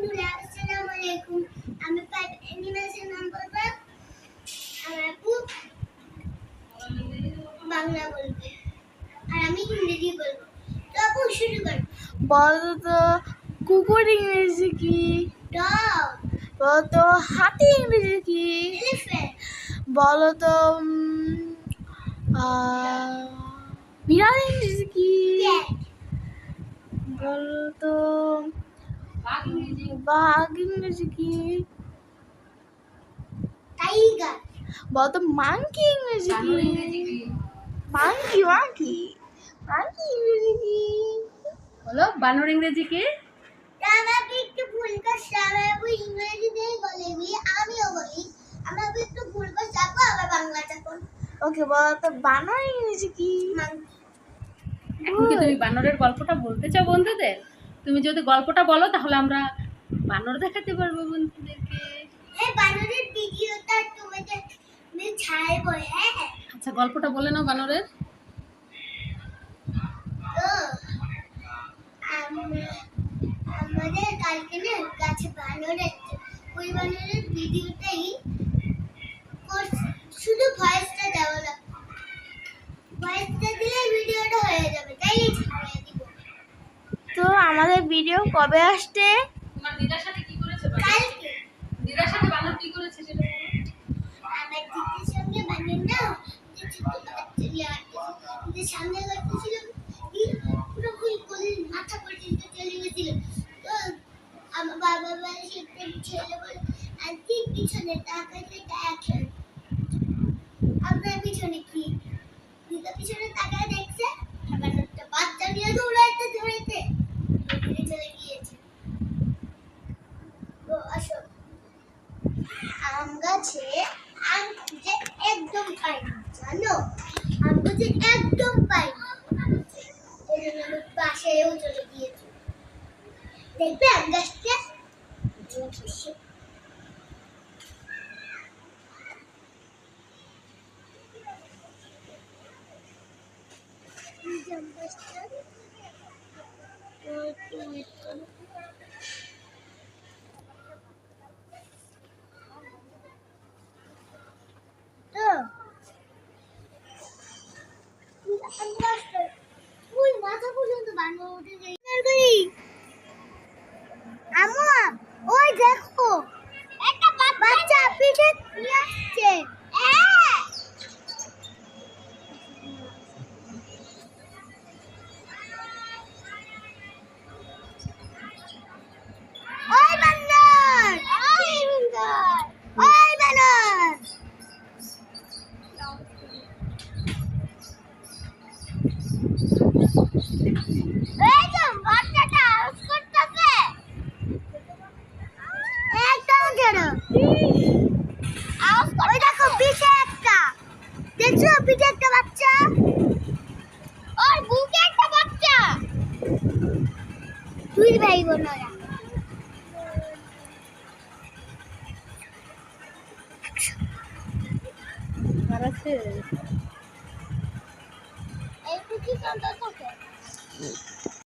বন্ধুরা আসসালামু আলাইকুম আমি পাইপ অ্যানিমেশন নাম বলব আমার আপু বাংলা বলবে। আর আমি ইংরেজি বলব। তো আপু শুরু কর। বলো তো কুকুর ইংরেজি কি? ডগ। বলো তো হাতি ইংরেজি কি? এলিফ্যান্ট। বলো তো বিড়াল ইংরেজি কি? বলো তো বাঘ ইংরেজি কি? টাইগার। বলো তো মাংকি ইংরেজি কি? মাংকি মাংকি মাংকি ইংরেজি কি? বলো বানর ইংরেজি কি? আমাকে একটু ভুল করছে ইংরেজিতেই বলে আমিও বলি। আমার আপু একটু ভুল করছে আপু আবার বাংলাটা বল ওকে বলো তো বানর ইংরেজি কি? এখন কি তুমি বানরের গল্পটা বলতে চাও বন্ধুদের? তুমি যদি গল্পটা বলো তাহলে আমরা বানর দেখাতে পারব বন্ধুদেরকে। বানরের ভিডিওটা তোমাদের ছাড়বো হ্যাঁ? আচ্ছা গল্পটা বলে নাও বানরের। আমাদের কালকে না গাছে বানর আমাদের ভিডিও কবে আসছে? তোমার দিদার সাথে কি করেছে কালকে। দিদার সাথে বানর কি করেছে সেটা আমার দিদির সঙ্গে বানিয়ে না যে ছোট্ট বাচ্চা নিয়ে আসতেছিল যে সামনে করতেছিল পুরো ফুল ফুল মাথা পর্যন্ত চলে গেছিল। তো আমার বাবা বাড়ি সেটা ছেলে বলে আর ঠিক পিছনে আপনার পিছনে কি? দিদা পিছনে তাকায় দেখছে আবার একটা বাচ্চা নিয়ে দৌড়াইতে দৌড়াইতে ঘুরে চলে গিয়েছে তো আসো আম গাছে আম খুঁজে একদম পাই না জানো আম খুঁজে একদম পাই না এই জন্য আমি বাসায়ও চলে গিয়েছি দেখবে আম গাছটা এই যে আম গাছটা, ও একটু wait করো। তো ওই মাথা পর্যন্ত বানর একদম আউট দেখো পিছে একটা। দেখছ পিছে একটা বাচ্চা? ওর বুকে একটা বাচ্চা। দুই ভাই বোন ওরা। আর আছে? এই কুকি কান্তা